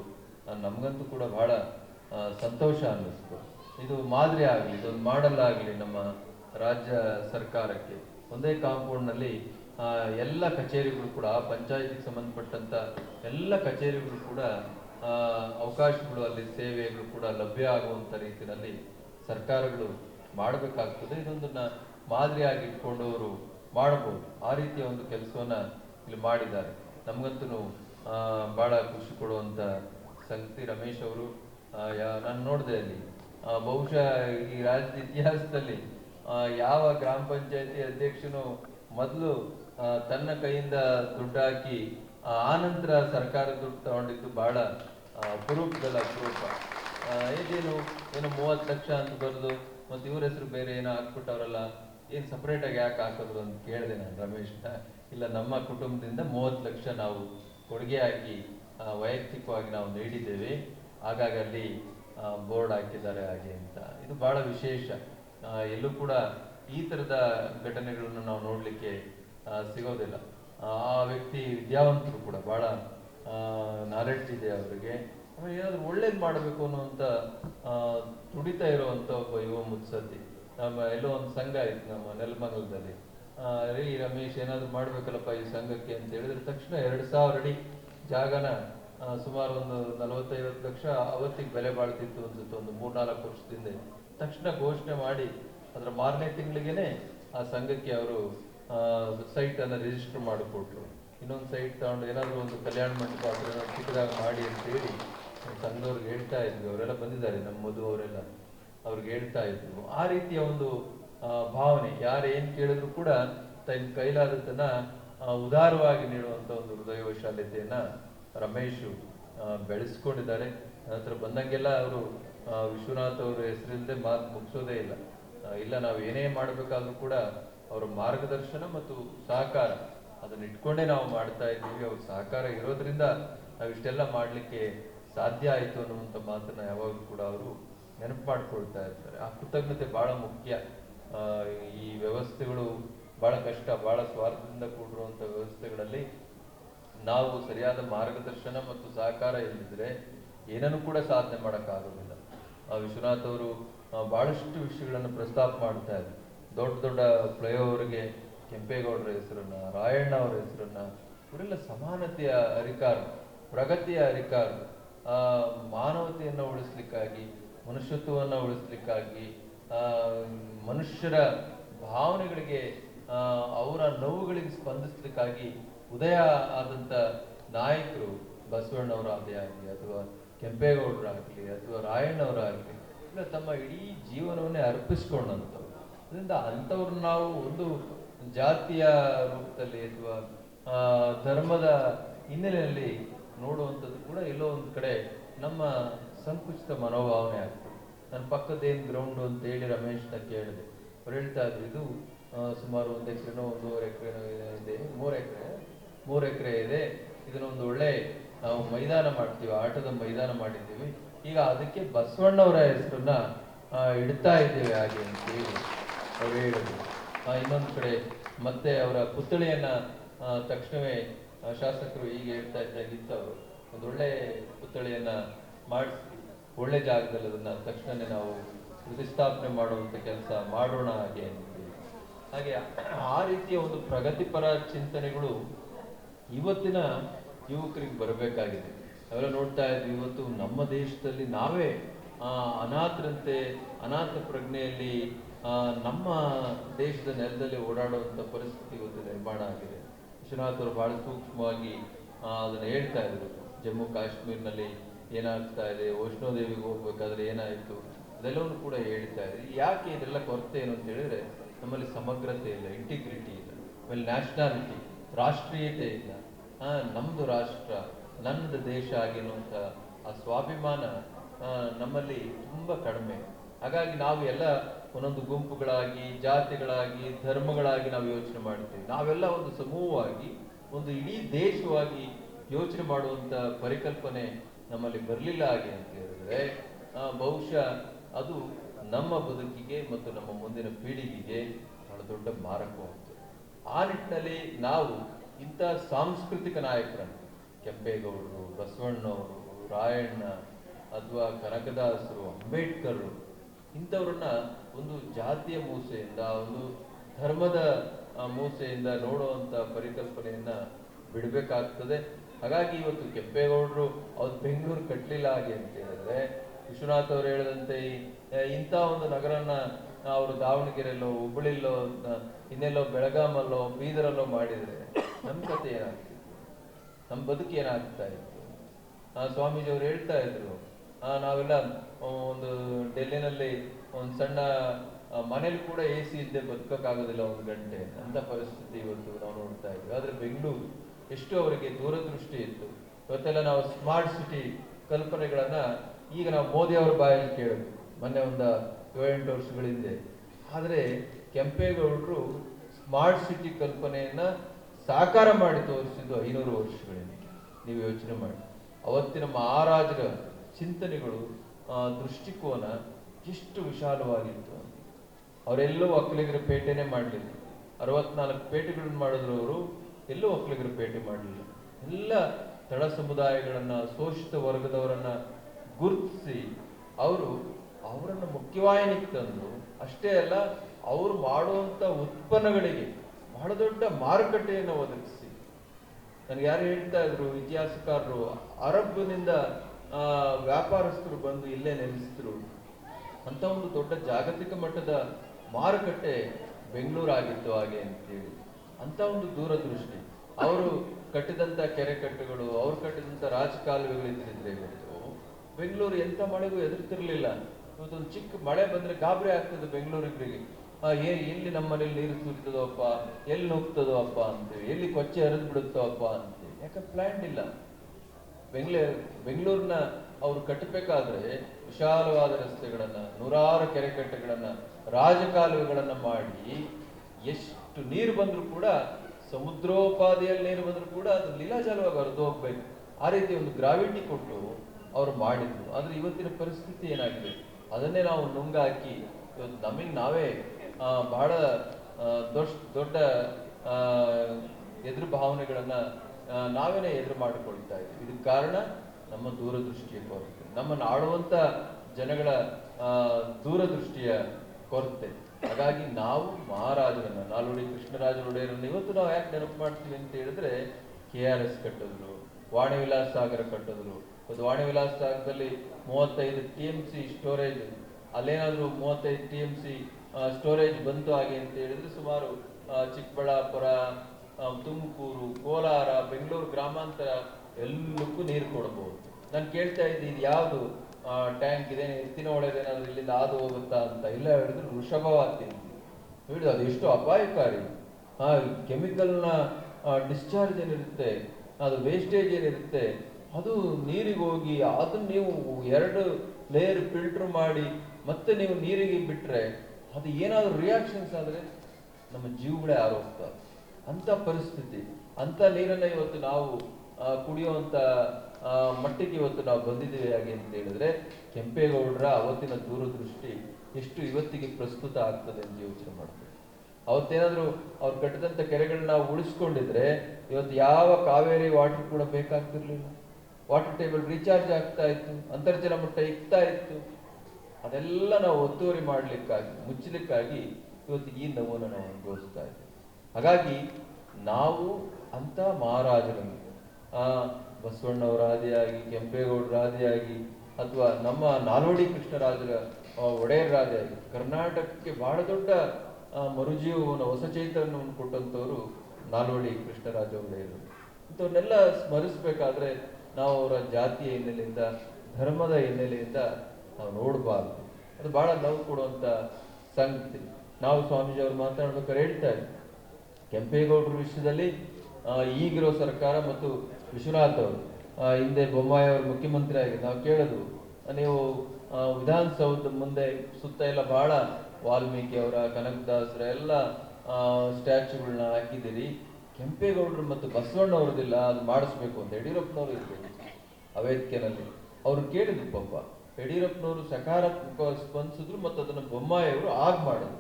ನಮಗಂತೂ ಕೂಡ ಬಹಳ ಸಂತೋಷ ಅನ್ನಿಸ್ತು. ಇದು ಮಾದರಿ ಆಗಲಿ, ಇದೊಂದು ಮಾಡಲ್ ಆಗಲಿ ನಮ್ಮ ರಾಜ್ಯ ಸರ್ಕಾರಕ್ಕೆ. ಒಂದೇ ಕಾಂಪೌಂಡ್ನಲ್ಲಿ ಎಲ್ಲ ಕಚೇರಿಗಳು ಕೂಡ ಪಂಚಾಯತಿಗೆ ಸಂಬಂಧಪಟ್ಟಂಥ ಎಲ್ಲ ಕಚೇರಿಗಳು ಕೂಡ ಅವಕಾಶಗಳು ಅಲ್ಲಿ, ಸೇವೆಗಳು ಕೂಡ ಲಭ್ಯ ಆಗುವಂಥ ರೀತಿಯಲ್ಲಿ ಸರ್ಕಾರಗಳು ಮಾಡಬೇಕಾಗ್ತದೆ. ಇದೊಂದನ್ನ ಮಾದರಿಯಾಗಿ ಇಟ್ಕೊಂಡವರು ಮಾಡಬಹುದು. ಆ ರೀತಿಯ ಒಂದು ಕೆಲಸವನ್ನ ಇಲ್ಲಿ ಮಾಡಿದ್ದಾರೆ. ನಮಗಂತೂ ಬಹಳ ಖುಷಿ ಕೊಡುವಂತ ಸಂಗತಿ ರಮೇಶ್ ಅವರು. ನಾನು ನೋಡಿದೆ ಅಲ್ಲಿ. ಬಹುಶಃ ಈ ರಾಜ್ಯದ ಇತಿಹಾಸದಲ್ಲಿ ಯಾವ ಗ್ರಾಮ ಪಂಚಾಯತಿ ಅಧ್ಯಕ್ಷನು ಮೊದಲು ತನ್ನ ಕೈಯಿಂದ ದುಡ್ಡು ಹಾಕಿ ಆನಂತರ ಸರ್ಕಾರ ದುಡ್ಡು ತಗೊಂಡಿದ್ದು ಬಹಳ ಅಪರೂಪದಲ್ಲ ಅಪರೂಪ. ಇದೇನು, ಏನೋ ಮೂವತ್ತು ಲಕ್ಷ ಅಂತ ಬರೆದು, ಮತ್ತು ಇವ್ರ ಹೆಸರು ಬೇರೆ ಏನೋ ಹಾಕ್ಬಿಟ್ಟವ್ರಲ್ಲ. ಏನು ಸಪ್ರೇಟಾಗಿ ಯಾಕೆ ಹಾಕಿದ್ರು ಅಂತ ಕೇಳಿದೆ ನಾನು ರಮೇಶ್ನ ಇಲ್ಲ, ನಮ್ಮ ಕುಟುಂಬದಿಂದ ಮೂವತ್ತು ಲಕ್ಷ ನಾವು ಕೊಡುಗೆ ಹಾಕಿ ವೈಯಕ್ತಿಕವಾಗಿ ನಾವು ನೀಡಿದ್ದೇವೆ. ಹಾಗಾಗಿ ಅಲ್ಲಿ ಬೋರ್ಡ್ ಹಾಕಿದ್ದಾರೆ ಹಾಗೆ ಅಂತ. ಇದು ಬಹಳ ವಿಶೇಷ. ಎಲ್ಲೂ ಕೂಡ ಈ ಥರದ ಘಟನೆಗಳನ್ನು ನಾವು ನೋಡಲಿಕ್ಕೆ ಸಿಗೋದಿಲ್ಲ. ಆ ವ್ಯಕ್ತಿ ವಿದ್ಯಾವಂತರು ಕೂಡ ಬಹಳ ನಾಲೆಡ್ಜ್ ಇದೆ ಅವರಿಗೆ. ಏನಾದರೂ ಒಳ್ಳೇದು ಮಾಡಬೇಕು ಅನ್ನುವಂಥ ತುಡಿತಾ ಇರುವಂಥ ಒಬ್ಬ ಯುವ ಮುತ್ಸದ್ದಿ. ನಮ್ಮ ಎಲ್ಲೋ ಒಂದು ಸಂಘ ಇತ್ತು ನಮ್ಮ ನೆಲಮಂಗಲದಲ್ಲಿ. ರೀ ರಮೇಶ್, ಏನಾದರೂ ಮಾಡಬೇಕಲ್ಲಪ್ಪ ಈ ಸಂಘಕ್ಕೆ ಅಂತ ಹೇಳಿದ್ರೆ ತಕ್ಷಣ ಎರಡು ಸಾವಿರ ಅಡಿ ಜಾಗನ ಸುಮಾರು ಒಂದು ನಲವತ್ತೈವತ್ತು ಲಕ್ಷ ಅವತ್ತಿಗೆ ಬೆಲೆ ಬಾಳ್ತಿತ್ತು ಅನ್ಸುತ್ತೆ, ಒಂದು ಮೂರ್ನಾಲ್ಕು ವರ್ಷದಿಂದ. ತಕ್ಷಣ ಘೋಷಣೆ ಮಾಡಿ ಅದರ ಮಾರನೇ ತಿಂಗಳಿಗೆನೆ ಆ ಸಂಘಕ್ಕೆ ಅವರು ಸೈಟ್ ಅನ್ನ ರಿಜಿಸ್ಟರ್ ಮಾಡಿಕೊಟ್ರು. ಇನ್ನೊಂದು ಸೈಟ್ ತಗೊಂಡು ಏನಾದರೂ ಒಂದು ಕಲ್ಯಾಣ ಮಂಟಪ ಅದನ್ನು ಚಿಕ್ಕದಾಗ ಮಾಡಿ ಅಂತ ಹೇಳಿ ಸಂಘದವ್ರಿಗೆ ಹೇಳ್ತಾ ಇದ್ವಿ. ಅವರೆಲ್ಲ ಬಂದಿದ್ದಾರೆ ನಮ್ಮ ಮಧು ಅವರೆಲ್ಲ. ಅವ್ರಿಗೆ ಹೇಳ್ತಾ ಇದ್ರು. ಆ ರೀತಿಯ ಒಂದು ಭಾವನೆ, ಯಾರು ಏನ್ ಕೇಳಿದ್ರು ಕೂಡ ತನ್ನ ಕೈಲಾದತನ ಉದಾರವಾಗಿ ನೀಡುವಂತ ಒಂದು ಹೃದಯ ವೈಶಾಲ್ಯತೆಯನ್ನ ರಮೇಶ್ ಬೆಳೆಸ್ಕೊಂಡಿದ್ದಾರೆ. ನಂತರ ಬಂದಂಗೆಲ್ಲ ಅವರು ವಿಶ್ವನಾಥ್ ಅವರ ಹೆಸರಿಲ್ಲದೆ ಮಾತು ಮುಗಿಸೋದೇ ಇಲ್ಲ. ಇಲ್ಲ, ನಾವು ಏನೇ ಮಾಡಬೇಕಾದ್ರೂ ಕೂಡ ಅವರ ಮಾರ್ಗದರ್ಶನ ಮತ್ತು ಸಹಕಾರ ಅದನ್ನ ಇಟ್ಕೊಂಡೇ ನಾವು ಮಾಡ್ತಾ ಇದ್ದೀವಿ. ಅವ್ರ ಸಹಕಾರ ಇರೋದ್ರಿಂದ ನಾವಿಷ್ಟೆಲ್ಲ ಮಾಡಲಿಕ್ಕೆ ಸಾಧ್ಯ ಆಯಿತು ಅನ್ನುವಂಥ ಮಾತನ್ನ ಯಾವಾಗಲೂ ಕೂಡ ಅವರು ನೆನಪು ಮಾಡ್ಕೊಳ್ತಾ ಇರ್ತಾರೆ. ಆ ಕೃತಜ್ಞತೆ ಬಹಳ ಮುಖ್ಯ. ಈ ವ್ಯವಸ್ಥೆಗಳು ಬಹಳ ಕಷ್ಟ ಬಹಳ ಸ್ವಾರ್ಥದಿಂದ ಕೂಡಿರುವಂಥ ವ್ಯವಸ್ಥೆಗಳಲ್ಲಿ ನಾವು ಸರಿಯಾದ ಮಾರ್ಗದರ್ಶನ ಮತ್ತು ಸಹಕಾರ ಇಲ್ಲದಿದ್ರೆ ಏನನ್ನು ಕೂಡ ಸಾಧನೆ ಮಾಡೋಕ್ಕಾಗೋದಿಲ್ಲ. ವಿಶ್ವನಾಥ್ ಅವರು ಬಹಳಷ್ಟು ವಿಷಯಗಳನ್ನು ಪ್ರಸ್ತಾಪ ಮಾಡ್ತಾ ಇದ್ದಾರೆ ದೊಡ್ಡ ದೊಡ್ಡ ಫ್ಲೈಓವರ್ಗೆ ಕೆಂಪೇಗೌಡರ ಹೆಸರನ್ನ ರಾಯಣ್ಣ ಅವರ ಹೆಸರನ್ನ ಇವರೆಲ್ಲ ಸಮಾನತೆಯ ಅಧಿಕಾರ ಪ್ರಗತಿಯ ಅಧಿಕಾರ ಆ, ಮಾನವತೆಯನ್ನು ಉಳಿಸ್ಲಿಕ್ಕಾಗಿ ಮನುಷ್ಯತ್ವವನ್ನು ಉಳಿಸ್ಲಿಕ್ಕಾಗಿ ಮನುಷ್ಯರ ಭಾವನೆಗಳಿಗೆ ಅವರ ನೋವುಗಳಿಗೆ ಸ್ಪಂದಿಸ್ಲಿಕ್ಕಾಗಿ ಉದಯ ಆದಂಥ ನಾಯಕರು ಬಸವಣ್ಣವರಾಗಲಿ ಆಗಲಿ ಅಥವಾ ಕೆಂಪೇಗೌಡರಾಗಲಿ ಅಥವಾ ರಾಯಣ್ಣವರಾಗಲಿ, ಇಲ್ಲ ತಮ್ಮ ಇಡೀ ಜೀವನವನ್ನೇ ಅರ್ಪಿಸ್ಕೊಂಡಂಥವ್ರು. ಅದರಿಂದ ಅಂಥವ್ರನ್ನ ನಾವು ಒಂದು ಜಾತಿಯ ರೂಪದಲ್ಲಿ ಅಥವಾ ಧರ್ಮದ ಹಿನ್ನೆಲೆಯಲ್ಲಿ ನೋಡುವಂಥದ್ದು ಕೂಡ ಎಲ್ಲೋ ಒಂದು ಕಡೆ ನಮ್ಮ ಸಂಕುಚಿತ ಮನೋಭಾವನೆ ಆಗ್ತದೆ. ನನ್ನ ಪಕ್ಕದೇನು ಗ್ರೌಂಡು ಅಂತ ಹೇಳಿ ರಮೇಶ್ನ ಕೇಳಿದೆ. ಅವ್ರು ಹೇಳ್ತಾ ಇದ್ರು, ಇದು ಸುಮಾರು ಒಂದು ಎಕರೆನೋ ಒಂದೂವರೆ ಎಕರೆನೋ ಇದೆ, ಮೂರು ಎಕರೆ ಮೂರು ಎಕರೆ ಇದೆ. ಇದನ್ನೊಂದು ಒಳ್ಳೆ, ನಾವು ಮೈದಾನ ಮಾಡ್ತೀವಿ, ಆಟದ ಮೈದಾನ ಮಾಡಿದ್ದೀವಿ. ಈಗ ಅದಕ್ಕೆ ಬಸವಣ್ಣವರ ಹೆಸರನ್ನ ಇಡ್ತಾ ಇದ್ದೇವೆ ಹಾಗೆ ಅಂತ ಹೇಳಿ ಅವ್ರು ಹೇಳಿದ್ರು. ಇನ್ನೊಂದು ಕಡೆ ಮತ್ತೆ ಅವರ ಪುತ್ಥಳಿಯನ್ನ ತಕ್ಷಣವೇ ಶಾಸಕರು ಈಗ ಹೇಳ್ತಾ ಇದ್ದಾಗಿತ್ತು ಅವರು. ಒಂದು ಒಳ್ಳೆ ಪುತ್ಥಳಿಯನ್ನ ಮಾಡಿಸಿ ಒಳ್ಳೆ ಜಾಗದಲ್ಲಿ ಅದನ್ನ ತಕ್ಷಣನೇ ನಾವು ಪ್ರತಿಷ್ಠಾಪನೆ ಮಾಡುವಂತ ಕೆಲಸ ಮಾಡೋಣ ಹಾಗೆ ಹಾಗೆ ಆ ರೀತಿಯ ಒಂದು ಪ್ರಗತಿಪರ ಚಿಂತನೆಗಳು ಇವತ್ತಿನ ಯುವಕರಿಗೆ ಬರಬೇಕಾಗಿದೆ. ಅವೆಲ್ಲ ನೋಡ್ತಾ ಇದ್ವಿ ಇವತ್ತು ನಮ್ಮ ದೇಶದಲ್ಲಿ ನಾವೇ ಆ, ಅನಾಥರಂತೆ ಅನಾಥ ಪ್ರಜ್ಞೆಯಲ್ಲಿ ನಮ್ಮ ದೇಶದ ನೆಲದಲ್ಲಿ ಓಡಾಡುವಂಥ ಪರಿಸ್ಥಿತಿ ಇವತ್ತು ನಿರ್ಮಾಣ ಆಗಿದೆ. ವಿಶ್ವನಾಥ್ ಅವರು ಬಹಳ ಸೂಕ್ಷ್ಮವಾಗಿ ಅದನ್ನ ಹೇಳ್ತಾ ಇದ್ರು. ಜಮ್ಮು ಕಾಶ್ಮೀರ್ನಲ್ಲಿ ಏನಾಗ್ತಾ ಇದೆ? ವೈಷ್ಣೋದೇವಿಗೆ ಹೋಗ್ಬೇಕಾದ್ರೆ ಏನಾಯಿತು? ಅದೆಲ್ಲವನ್ನು ಕೂಡ ಹೇಳ್ತಾ ಇದೆ. ಯಾಕೆ ಇದೆಲ್ಲ ಕೊರತೆ ಏನು ಅಂತ ಹೇಳಿದ್ರೆ, ನಮ್ಮಲ್ಲಿ ಸಮಗ್ರತೆ ಇಲ್ಲ ಇಂಟಿಗ್ರಿಟಿ ಇಲ್ಲ. ಆಮೇಲೆ ನ್ಯಾಷನಾಲಿಟಿ ರಾಷ್ಟ್ರೀಯತೆ ಇಲ್ಲ. ನಮ್ದು ರಾಷ್ಟ್ರ, ನಂದು ದೇಶ ಆಗಿರುವಂಥ ಆ ಸ್ವಾಭಿಮಾನ ನಮ್ಮಲ್ಲಿ ತುಂಬಾ ಕಡಿಮೆ. ಹಾಗಾಗಿ ನಾವು ಎಲ್ಲ ಒಂದೊಂದು ಗುಂಪುಗಳಾಗಿ, ಜಾತಿಗಳಾಗಿ, ಧರ್ಮಗಳಾಗಿ ನಾವು ಯೋಚನೆ ಮಾಡ್ತೀವಿ. ನಾವೆಲ್ಲ ಒಂದು ಸಮೂಹವಾಗಿ, ಒಂದು ಇಡೀ ದೇಶವಾಗಿ ಯೋಚನೆ ಮಾಡುವಂತ ಪರಿಕಲ್ಪನೆ ನಮ್ಮಲ್ಲಿ ಬರಲಿಲ್ಲ ಹಾಗೆ ಅಂತ ಹೇಳಿದ್ರೆ ಬಹುಶಃ ಅದು ನಮ್ಮ ಬದುಕಿಗೆ ಮತ್ತು ನಮ್ಮ ಮುಂದಿನ ಪೀಳಿಗೆಗೆ ಬಹಳ ದೊಡ್ಡ ಮಾರಕವಾಗುತ್ತೆ ಆ ನಿಟ್ಟಿನಲ್ಲಿ ನಾವು ಇಂಥ ಸಾಂಸ್ಕೃತಿಕ ನಾಯಕರನ್ನು, ಕೆಂಪೇಗೌಡರು, ಬಸವಣ್ಣವರು, ರಾಯಣ್ಣ ಅಥವಾ ಕನಕದಾಸರು, ಅಂಬೇಡ್ಕರ್, ಇಂಥವ್ರನ್ನ ಒಂದು ಜಾತಿಯ ಮೂಸೆಯಿಂದ, ಒಂದು ಧರ್ಮದ ಮೂಸೆಯಿಂದ ನೋಡುವಂತ ಪರಿಕಲ್ಪನೆಯನ್ನ ಬಿಡಬೇಕಾಗ್ತದೆ. ಹಾಗಾಗಿ ಇವತ್ತು ಕೆಂಪೇಗೌಡರು ಅವ್ರು ಬೆಂಗಳೂರು ಕಟ್ಟಲಿಲ್ಲ ಹಾಗೆ ಅಂತ ಹೇಳಿದ್ರೆ, ವಿಶ್ವನಾಥ್ ಅವರು ಹೇಳಿದಂತೆ ಇಂಥ ಒಂದು ನಗರನ ಅವರು ದಾವಣಗೆರೆಲ್ಲೋ, ಹುಬ್ಬಳ್ಳಿಲ್ಲೋ ಇನ್ನೆಲ್ಲೋ ಬೆಳಗಾಮಲ್ಲೋ, ಬೀದರಲ್ಲೋ ಮಾಡಿದ್ರೆ ನಮ್ಮ ಕತೆ ಏನಾಗ್ತಿತ್ತು? ನಮ್ಮ ಬದುಕು ಏನಾಗ್ತಾ ಇತ್ತು? ಆ, ಸ್ವಾಮೀಜಿ ಅವ್ರು ಹೇಳ್ತಾ ಇದ್ರು ನಾವೆಲ್ಲ ಒಂದು ಡೆಲ್ಲಿನಲ್ಲಿ ಒಂದು ಸಣ್ಣ ಮನೇಲಿ ಕೂಡ ಎ ಸಿ ಇದ್ದೇ ಬದುಕಕ್ಕಾಗೋದಿಲ್ಲ ಒಂದು ಗಂಟೆ ಅಂತ ಪರಿಸ್ಥಿತಿ ಇವತ್ತು ನಾವು ನೋಡ್ತಾ ಇದ್ವಿ ಆದ್ರೆ ಬೆಂಗಳೂರು ಎಷ್ಟು ಅವರಿಗೆ ದೂರದೃಷ್ಟಿ ಇತ್ತು. ಇವತ್ತೆಲ್ಲ ನಾವು ಸ್ಮಾರ್ಟ್ ಸಿಟಿ ಕಲ್ಪನೆಗಳನ್ನ ಈಗ ನಾವು ಮೋದಿ ಅವರ ಬಾಯಲ್ಲಿ ಕೇಳಿದ್ವಿ. ಮೊನ್ನೆ ಒಂದು ಏಳೆಂಟು ವರ್ಷಗಳಿಂದೆ ಆದ್ರೆ ಕೆಂಪೇಗೌಡರು ಸ್ಮಾರ್ಟ್ ಸಿಟಿ ಕಲ್ಪನೆಯನ್ನ ಸಾಕಾರ ಮಾಡಿ ತೋರಿಸಿದ್ದು ಐನೂರು ವರ್ಷಗಳಿಂದ ನೀವು ಯೋಚನೆ ಮಾಡಿ. ಅವತ್ತಿನ ಮಹಾರಾಜರ ಚಿಂತನೆಗಳು ದೃಷ್ಟಿಕೋನ ಎಷ್ಟು ವಿಶಾಲವಾಗಿತ್ತು ಅವರೆಲ್ಲೂ ಒಕ್ಕಲಿಗರ ಪೇಟೆನೇ ಮಾಡಲಿಲ್ಲ. ಅರವತ್ನಾಲ್ಕು ಪೇಟೆಗಳನ್ನು ಮಾಡಿದ್ರು ಅವರು. ಎಲ್ಲೂ ಒಕ್ಕಲಿಗರು ಭೇಟಿ ಮಾಡಲಿಲ್ಲ. ಎಲ್ಲ ತಳ ಸಮುದಾಯಗಳನ್ನ, ಶೋಷಿತ ವರ್ಗದವರನ್ನ ಗುರುತಿಸಿ ಅವರು ಅವರನ್ನು ಮುಖ್ಯವಾಹಿನಿಗೆ ತಂದು ಅಷ್ಟೇ ಅಲ್ಲ, ಅವರು ಮಾಡುವಂತ ಉತ್ಪನ್ನಗಳಿಗೆ ಬಹಳ ದೊಡ್ಡ ಮಾರುಕಟ್ಟೆಯನ್ನು ಒದಗಿಸಿ. ನನಗೆ ಯಾರು ಹೇಳ್ತಾ ಇದ್ರು, ಇತಿಹಾಸಕಾರರು ಅರಬ್ನಿಂದ ವ್ಯಾಪಾರಸ್ಥರು ಬಂದು ಇಲ್ಲೇ ನೆಲೆಸಿದ್ರು. ಅಂತ ಒಂದು ದೊಡ್ಡ ಜಾಗತಿಕ ಮಟ್ಟದ ಮಾರುಕಟ್ಟೆ ಬೆಂಗಳೂರು ಆಗಿತ್ತು ಹಾಗೆ ಅಂತೇಳಿ. ಅಂತ ಒಂದು ದೂರದೃಷ್ಟಿ. ಅವರು ಕಟ್ಟಿದಂತ ಕೆರೆ ಕಟ್ಟೆಗಳು, ಅವ್ರು ಕಟ್ಟಿದಂತ ರಾಜಕಾಲುವೆಗಳು ಇದ್ದಿದ್ರೆ ಇವತ್ತು ಬೆಂಗಳೂರು ಎಂತ ಮಳೆಗೂ ಎದುರ್ತಿರ್ಲಿಲ್ಲ ಇವತ್ತೊಂದು ಚಿಕ್ಕ ಮಳೆ ಬಂದ್ರೆ ಗಾಬರಿ ಆಗ್ತದೆ ಬೆಂಗಳೂರಿಗರಿಗೆ ಏ, ಎಲ್ಲಿ ನಮ್ಮ ಮನೇಲಿ ನೀರು ಸುರಿತದೋ ಅಪ್ಪ ಎಲ್ಲಿ ಹೋಗ್ತದೋ ಅಪ್ಪ ಅಂತೇಳಿ. ಎಲ್ಲಿ ಕೊಚ್ಚೆ ಹರಿದು ಬಿಡುತ್ತೋ ಅಪ್ಪ ಅಂತೇಳಿ. ಯಾಕೆ ಪ್ಲಾಂಟ್ ಇಲ್ಲ. ಬೆಂಗಳೂರು ಬೆಂಗಳೂರಿನ ಅವ್ರು ಕಟ್ಟಬೇಕಾದ್ರೆ ವಿಶಾಲವಾದ ರಸ್ತೆಗಳನ್ನ, ನೂರಾರು ಕೆರೆ ಕಟ್ಟೆಗಳನ್ನ, ರಾಜಕಾಲುವೆಗಳನ್ನ ಮಾಡಿ ಎಷ್ಟು ನೀರು ಬಂದರೂ ಕೂಡ, ಸಮುದ್ರೋಪಾದಿಯಲ್ಲಿ ನೀರು ಬಂದರೂ ಕೂಡ ಅದು ಲೀಲಾಜಲವಾಗಿ ಹರಿದು ಹೋಗ್ಬೇಕು ಆ ರೀತಿ ಒಂದು ಗ್ರಾವಿಟಿ ಕೊಟ್ಟು ಅವರು ಮಾಡಿದ್ರು. ಆದ್ರೆ ಇವತ್ತಿನ ಪರಿಸ್ಥಿತಿ ಏನಾಗಿದೆ? ಅದನ್ನೇ ನಾವು ನುಂಗಾಕಿ ಇವತ್ತು ನಮಗೆ ನಾವೇ ಬಹಳ ದೊಡ್ಡ ದೊಡ್ಡ ಎದುರು ಭಾವನೆಗಳನ್ನ ನಾವೇ ನಾವೇನೆ ಎದುರು ಮಾಡಿಕೊಳ್ತಾ ಇದ್ದೀವಿ. ಇದಕ್ಕೆ ಕಾರಣ ನಮ್ಮ ದೂರದೃಷ್ಟಿಯ ಕೊರತೆ. ನಮ್ಮನ್ನು ಆಳುವಂತ ಜನಗಳ ದೂರದೃಷ್ಟಿಯ ಕೊರತೆ. ಹಾಗಾಗಿ ನಾವು ಮಹಾರಾಜರನ್ನ, ನಾಲ್ವಡಿ ಕೃಷ್ಣರಾಜ ಒಡೆಯರನ್ನ ಇವತ್ತು ನಾವು ಯಾಕೆ ನೆನಪು ಮಾಡ್ತೀವಿ ಅಂತ ಹೇಳಿದ್ರೆ, ಕೆ ಆರ್ ಎಸ್ ಕಟ್ಟಿದ್ರು ವಾಣಿ ವಿಲಾಸ ಸಾಗರ ಕಟ್ಟಿದ್ರು. ಒಂದು ವಾಣಿ ವಿಲಾಸ ಸಾಗರದಲ್ಲಿ ಮೂವತ್ತೈದು ಟಿ ಎಂ ಸಿ ಸ್ಟೋರೇಜ್, ಅಲ್ಲೇನಾದ್ರೂ ಮೂವತ್ತೈದು ಟಿ ಎಂ ಸಿ ಸ್ಟೋರೇಜ್ ಬಂತು ಹಾಗೆ ಅಂತ ಹೇಳಿದ್ರೆ ಸುಮಾರು ಚಿಕ್ಕಬಳ್ಳಾಪುರ ತುಮಕೂರು, ಕೋಲಾರ, ಬೆಂಗಳೂರು ಗ್ರಾಮಾಂತರ ಎಲ್ಲಕ್ಕೂ ನೀರು ಕೊಡಬಹುದು. ನಾನು ಕೇಳ್ತಾ ಇದ್ದೀನಿ ಇದು ಯಾವುದು? ಟ್ಯಾಂಕ್ ಇದೆ ಎತ್ತಿನ ಒಳಗೇನಾದ್ರೂ ಇಲ್ಲಿಂದ ಹಾದು ಹೋಗುತ್ತಾ ಅಂತ ಇಲ್ಲ ಹೇಳಿದ್ರೆ ವೃಷಭವಾಗ್ತೀನಿ ಹೇಳಿದ್ರು ಅದು ಎಷ್ಟು ಅಪಾಯಕಾರಿ. ಆ ಕೆಮಿಕಲ್ನ ಡಿಸ್ಚಾರ್ಜ್ ಏನಿರುತ್ತೆ ಅದು ವೇಸ್ಟೇಜ್ ಏನಿರುತ್ತೆ ಅದು ನೀರಿಗೆ ಹೋಗಿ ಅದನ್ನ ನೀವು ಎರಡು ಲೇಯರ್ ಫಿಲ್ಟರ್ ಮಾಡಿ ಮತ್ತೆ ನೀವು ನೀರಿಗೆ ಬಿಟ್ಟರೆ ಅದು ಏನಾದರೂ ರಿಯಾಕ್ಷನ್ಸ್ ಆದರೆ ನಮ್ಮ ಜೀವಗಳೇ ಆರೋಗ್ತವೆ ಅಂತ ಪರಿಸ್ಥಿತಿ. ಅಂತ ನೀರನ್ನ ಇವತ್ತು ನಾವು ಆ, ಮಟ್ಟಿಗೆ ಇವತ್ತು ನಾವು ಬಂದಿದ್ದೇವೆ ಹಾಗೆ ಅಂತ ಹೇಳಿದ್ರೆ ಕೆಂಪೇಗೌಡರ ಅವತ್ತಿನ ದೂರದೃಷ್ಟಿ ಎಷ್ಟು ಇವತ್ತಿಗೆ ಪ್ರಸ್ತುತ ಆಗ್ತದೆ ಅಂತ ಯೋಚನೆ ಮಾಡ್ತಾರೆ ಅವತ್ತೇನಾದರೂ ಅವ್ರು ಕಟ್ಟಿದಂತ ಕೆರೆಗಳನ್ನ ಉಳಿಸ್ಕೊಂಡಿದ್ರೆ ಇವತ್ತು ಯಾವ ಕಾವೇರಿ ವಾಟರ್ ಕೂಡ ಬೇಕಾಗ್ತಿರ್ಲಿಲ್ಲ. ವಾಟರ್ ಟೇಬಲ್ ರೀಚಾರ್ಜ್ ಆಗ್ತಾ ಇತ್ತು, ಅಂತರ್ಜಲ ಮಟ್ಟ ಇಕ್ತಾ ಇತ್ತು. ಅದೆಲ್ಲ ನಾವು ಒತ್ತುವರಿ ಮಾಡ್ಲಿಕ್ಕಾಗಿ, ಮುಚ್ಚಲಿಕ್ಕಾಗಿ ಇವತ್ತು ಈ ನೋವನ್ನು ನಾವು ಅನುಭವಿಸ್ತಾ ಇದ್ದೇವೆ. ಹಾಗಾಗಿ ನಾವು ಅಂತ ಮಹಾರಾಜರನ್ನು ಬಸವಣ್ಣವರ ಆದಿಯಾಗಿ, ಕೆಂಪೇಗೌಡರ ಆದಿಯಾಗಿ, ಅಥವಾ ನಮ್ಮ ನಾಲ್ವಡಿ ಕೃಷ್ಣರಾಜರ ಒಡೆಯರ ಆದಿಯಾಗಿ, ಕರ್ನಾಟಕಕ್ಕೆ ಬಹಳ ದೊಡ್ಡ ಮರುಜೀವವನ್ನು, ಹೊಸ ಚೈತನ್ಯವನ್ನು ಕೊಟ್ಟಂತವರು ನಾಲ್ವಡಿ ಕೃಷ್ಣರಾಜ ಒಡೆಯರು. ಇಂಥವನ್ನೆಲ್ಲ ಸ್ಮರಿಸಬೇಕಾದ್ರೆ ನಾವು ಅವರ ಜಾತಿಯ ಹಿನ್ನೆಲೆಯಿಂದ, ಧರ್ಮದ ಹಿನ್ನೆಲೆಯಿಂದ ನಾವು ನೋಡಬಾರ್ದು. ಅದು ಬಹಳ ನೋವು ಕೊಡುವಂಥ ಸಂಗತಿ. ನಾವು ಸ್ವಾಮೀಜಿ ಅವರು ಮಾತನಾಡಬೇಕಾದ್ರೆ ಹೇಳ್ತಾರೆ ಕೆಂಪೇಗೌಡರ ವಿಷಯದಲ್ಲಿ ಈಗಿರೋ ಸರ್ಕಾರ ಮತ್ತು ವಿಶ್ವನಾಥ್ ಅವರು ಹಿಂದೆ ಬೊಮ್ಮಾಯಿ ಅವರು ಮುಖ್ಯಮಂತ್ರಿ ಆಗಿ ನಾವು ಕೇಳಿದ್ರು ನೀವು ಆ, ವಿಧಾನಸೌಧದ ಮುಂದೆ ಸುತ್ತ ಎಲ್ಲ ಬಹಳ ವಾಲ್ಮೀಕಿ ಅವರ ಕನಕದಾಸರ ಎಲ್ಲ ಸ್ಟ್ಯಾಚ್ಯೂಗಳನ್ನ ಹಾಕಿದ್ದೀರಿ. ಕೆಂಪೇಗೌಡರು ಮತ್ತು ಬಸವಣ್ಣವ್ರದಿಲ್ಲ ಅದು ಮಾಡಿಸ್ಬೇಕು ಅಂತ ಯಡಿಯೂರಪ್ಪನವರು ಇರ್ಬೇಕು ಆ ವೇದಿಕೆನಲ್ಲಿ ಅವ್ರು ಕೇಳಿದ್ರು ಪಾಪ ಯಡಿಯೂರಪ್ಪನವರು ಸಕಾರಾತ್ಮಕ ಸ್ಪಂದಿಸಿದ್ರು ಮತ್ತು ಅದನ್ನು ಬೊಮ್ಮಾಯಿ ಅವರು ಆಗ ಮಾಡಿದ್ರು.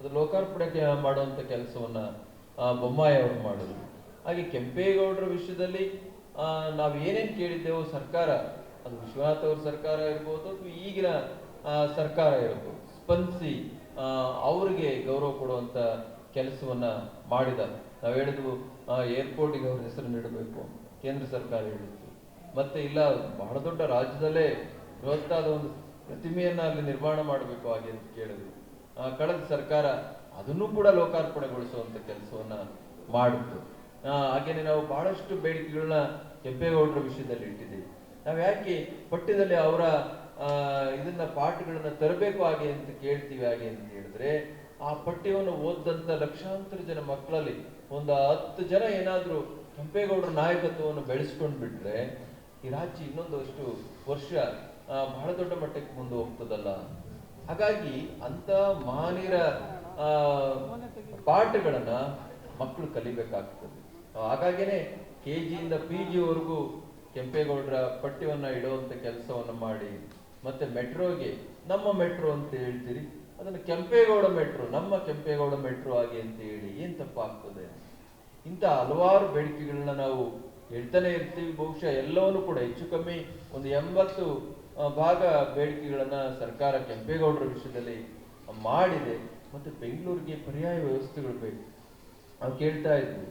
ಅದು ಲೋಕಾರ್ಪಣೆ ಮಾಡುವಂಥ ಕೆಲಸವನ್ನು ಕೆಲಸವನ್ನ ಆ, ಬೊಮ್ಮಾಯಿ ಅವರು ಮಾಡಿದ್ರು. ಹಾಗೆ ಕೆಂಪೇಗೌಡರ ವಿಷಯದಲ್ಲಿ ನಾವು ಏನೇನು ಕೇಳಿದ್ದೇವೋ ಸರ್ಕಾರ, ಅದು ವಿಶ್ವನಾಥ್ ಅವ್ರ ಸರ್ಕಾರ ಇರ್ಬೋದು ಅಥವಾ ಈಗಿನ ಸರ್ಕಾರ ಇರ್ಬೋದು, ಸ್ಪಂದಿಸಿ ಅವ್ರಿಗೆ ಗೌರವ ಕೊಡುವಂಥ ಕೆಲಸವನ್ನ ಮಾಡಿದ ನಾವು ಹೇಳಿದ್ವು ಏರ್ಪೋರ್ಟಿಗೆ ಅವ್ರ ಹೆಸರು ನೀಡಬೇಕು ಕೇಂದ್ರ ಸರ್ಕಾರ ಹೇಳಿತ್ತು. ಮತ್ತೆ ಇಲ್ಲ, ಬಹಳ ದೊಡ್ಡ ರಾಜ್ಯದಲ್ಲೇ ಬೃಹತ್ತಾದ ಒಂದು ಪ್ರತಿಮೆಯನ್ನ ಅಲ್ಲಿ ನಿರ್ಮಾಣ ಮಾಡಬೇಕು ಹಾಗೆ ಅಂತ ಕೇಳಿದ್ವಿ ಕಳೆದ ಸರ್ಕಾರ ಅದನ್ನು ಕೂಡ ಲೋಕಾರ್ಪಣೆಗೊಳಿಸುವಂಥ ಕೆಲಸವನ್ನ ಮಾಡಿತ್ತು. ಹಾಗೇನೆ ನಾವು ಬಹಳಷ್ಟು ಬೇಡಿಕೆಗಳನ್ನ ಕೆಂಪೇಗೌಡರ ವಿಷಯದಲ್ಲಿ ಇಟ್ಟಿದ್ದೀವಿ. ನಾವು ಯಾಕೆ ಪಠ್ಯದಲ್ಲಿ ಅವರ ಇದನ್ನ ಪಾಠಗಳನ್ನ ತರಬೇಕು ಹಾಗೆ ಅಂತ ಕೇಳ್ತೀವಿ ಹಾಗೆ ಅಂತ ಹೇಳಿದ್ರೆ, ಆ ಪಠ್ಯವನ್ನು ಓದಿದಂತ ಲಕ್ಷಾಂತರ ಜನ ಮಕ್ಕಳಲ್ಲಿ ಒಂದು ಹತ್ತು ಜನ ಏನಾದ್ರೂ ಕೆಂಪೇಗೌಡರ ನಾಯಕತ್ವವನ್ನು ಬೆಳೆಸ್ಕೊಂಡು ಬಿಟ್ರೆ, ಈ ರಾಜ್ಯ ಇನ್ನೊಂದಷ್ಟು ವರ್ಷ ಬಹಳ ದೊಡ್ಡ ಮಟ್ಟಕ್ಕೆ ಮುಂದೆ ಹೋಗ್ತದಲ್ಲ? ಹಾಗಾಗಿ ಅಂತ ಮಹಾನೀರ ಪಾಠಗಳನ್ನ ಮಕ್ಕಳು ಕಲಿಬೇಕಾಗ್ತದೆ. ಹಾಗಾಗಿನೇ ಕೆ ಜಿಯಿಂದ ಪಿ ಜಿವರೆಗೂ ಕೆಂಪೇಗೌಡರ ಪಠ್ಯವನ್ನು ಇಡುವಂಥ ಕೆಲಸವನ್ನು ಮಾಡಿ, ಮತ್ತೆ ಮೆಟ್ರೋಗೆ, ನಮ್ಮ ಮೆಟ್ರೋ ಅಂತ ಹೇಳ್ತೀರಿ? ಅದನ್ನು ಕೆಂಪೇಗೌಡ ಮೆಟ್ರೋ, ನಮ್ಮ ಕೆಂಪೇಗೌಡ ಮೆಟ್ರೋ ಆಗಿ ಅಂತ ಹೇಳಿ ಏನು ತಪ್ಪಾಗ್ತದೆ? ಇಂಥ ಹಲವಾರು ಬೇಡಿಕೆಗಳನ್ನ ನಾವು ಹೇಳ್ತಾನೆ ಇರ್ತೀವಿ. ಬಹುಶಃ ಎಲ್ಲವನ್ನೂ ಕೂಡ ಹೆಚ್ಚು ಕಮ್ಮಿ ಒಂದು ಎಂಬತ್ತು ಭಾಗ ಬೇಡಿಕೆಗಳನ್ನು ಸರ್ಕಾರ ಕೆಂಪೇಗೌಡರ ವಿಷಯದಲ್ಲಿ ಮಾಡಿದೆ. ಮತ್ತೆ ಬೆಂಗಳೂರಿಗೆ ಪರ್ಯಾಯ ವ್ಯವಸ್ಥೆಗಳು ಬೇಕು. ನಾವು ಕೇಳ್ತಾ ಇದ್ವಿ